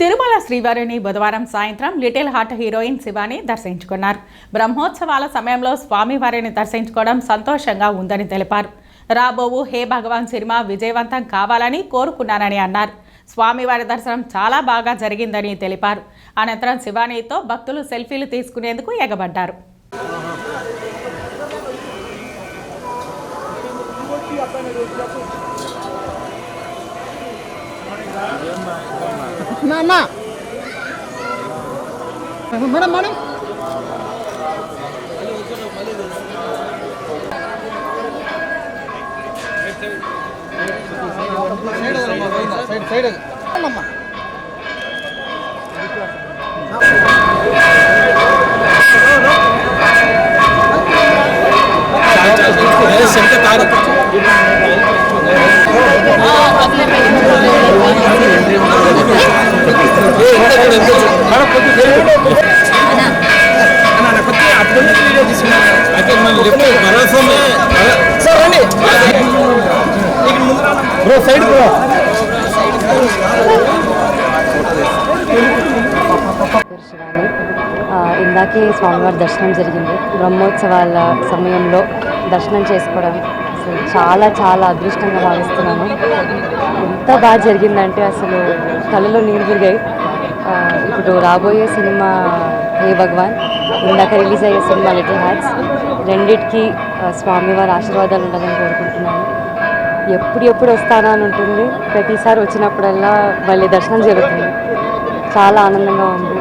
తిరుమల శ్రీవారిని బుధవారం సాయంత్రం లిటిల్ హార్ట్ హీరోయిన్ శివాని దర్శించుకున్నారు. బ్రహ్మోత్సవాల సమయంలో స్వామివారిని దర్శించుకోవడం సంతోషంగా ఉందని తెలిపారు. రాబోవు హే భగవాన్ సినిమా విజయవంతం కావాలని కోరుకున్నానని అన్నారు. స్వామివారి దర్శనం చాలా బాగా జరిగిందని తెలిపారు. అనంతరం శివానితో భక్తులు సెల్ఫీలు తీసుకునేందుకు ఎగబడ్డారు. அண்ணா மேடம் மேடம். சைடு சைடு அண்ணம்மா செஞ்ச தாரப்பட்டு బ్రో సైడ్ బ్రో. ఇందాకే స్వామివారి దర్శనం జరిగింది. బ్రహ్మోత్సవాల సమయంలో దర్శనం చేసుకోవడం అసలు చాలా చాలా అదృష్టంగా భావిస్తున్నాను. ఎంత బాగా జరిగిందంటే అసలు కళ్ళలో నీళ్ళు తిరిగాయి. ఇప్పుడు రాబోయే సినిమా హే భగవాన్ ఇందాక రిలీజ్ అయ్యే సినిమా లిటిల్ హ్యాట్స్ రెండిటికి స్వామివారి ఆశీర్వాదాలు ఉండాలని కోరుకుంటున్నాను. ఎప్పుడు ఎప్పుడు వస్తానా అని ఉంటుంది ప్రతిసారి వచ్చినప్పుడల్లా మళ్ళీ దర్శనం జరుగుతుంది. చాలా ఆనందంగా ఉంది.